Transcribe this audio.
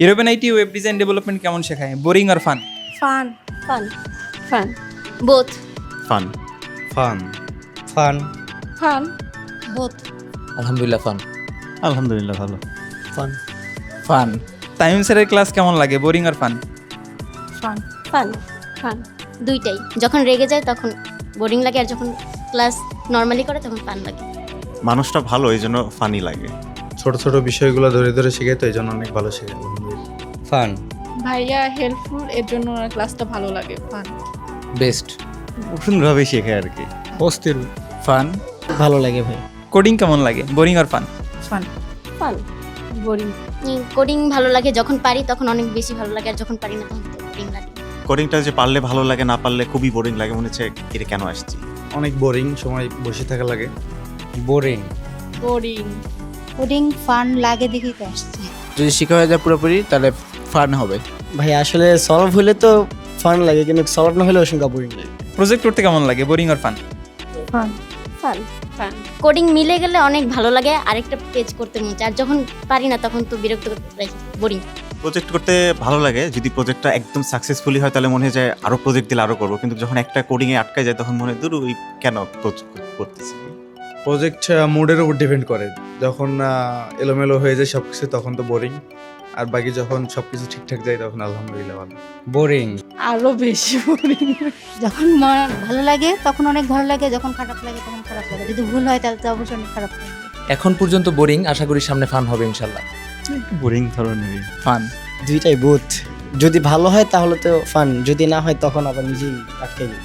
European IT web design development কেমন শেখায়? Boring আর fun? Fun. Fun. Fun. Both. Fun. Fun. Fun. Fun. Both. আলহামদুলিল্লাহ fun. আলহামদুলিল্লাহ ভালো। Fun. Fun. Taim স্যারের class কেমন লাগে বোরিং আর ফান? ফান। ফান। ফান। দুইটাই। যখন রেগে যায় তখন বোরিং লাগে আর যখন ক্লাস নর্মালি করে তখন ফান লাগে। মানুষটা ভালো এই জন্য ফানি লাগে। ছোট ছোট বিষয়গুলো ধরে ধরে শেখাই তো এই জন্য অনেক ভালো শেখায় ফান? ভাইয়া হেল্পফুল এর জন্য ওনার ক্লাসটা ভালো লাগে ফান। বেস্ট সুন্দরভাবে শেখে আর কি। অস্থির। ফান? ভালো লাগে ভাই। কোডিং কেমন লাগে? বোরিং আর fun. Fun. Fun boring coding ভালো লাগে যখন পারি তখন অনেক বেশি ভালো লাগে আর যখন পারি না তখন তো বোরিং লাগে। কোডিংটা যে পারলে ভালো লাগে না পারলে খুবই বোরিং লাগে মনে হচ্ছে এটা কেন আসছি? অনেক বোরিং সময় বসে থাকা লাগে। বোরিং বোরিং কোডিং ফান লাগে দেখি তো আসছে। যদি শিখা হয়ে যায় পুরোপুরি তাহলে ফান হবে। ভাই আসলে সলভ হলে তো ফান লাগে কিন্তু সলভ না হলে অসংখ্য বোরিং লাগে। প্রজেক্ট করতে কেমন লাগে বোরিং আর fun fun fun fun coding মিলে গেলে অনেক ভালো লাগে আরেকটা পেজ করতে মন চায়। আর যখন পারি না তখন তো বিরক্ত করতে বোরিং প্রজেক্ট করতে ভালো লাগে যদি প্রজেক্টটা একদম সাকসেসফুলি হয় তাহলে মনে হয় যায় আরও প্রজেক্ট দিলে আরও করব। কিন্তু যখন একটা কোডিং এ আটকে যায় তখন মনে হয় দূর ওই কেন করতেছি? প্রজেক্ট মুডের উপর ডিপেন্ড করে। যখন এলোমেলো হয়ে যায় সব কিছু তখন তো বোরিং আর বাকি যখন সবকিছু ঠিকঠাক যায় তখন আলহামদুলিল্লাহ ভালো। বোরিং আরও বেশি বোরিং যখন ম- ভালো লাগে তখন অনেক ভালো লাগে যখন খারাপ লাগে তখন খারাপ লাগে। যদি ভুল হয় তাহলে তো অবশ্যই অনেক খারাপ লাগে। এখন পর্যন্ত বোরিং আশা করি সামনে ফান হবে ইনশাল্লাহ বোরিং ধরনের ফান দুইটাই বুথ যদি ভালো হয় তাহলে তো ফান যদি না হয় তখন আবার নিজেই আটকে যাই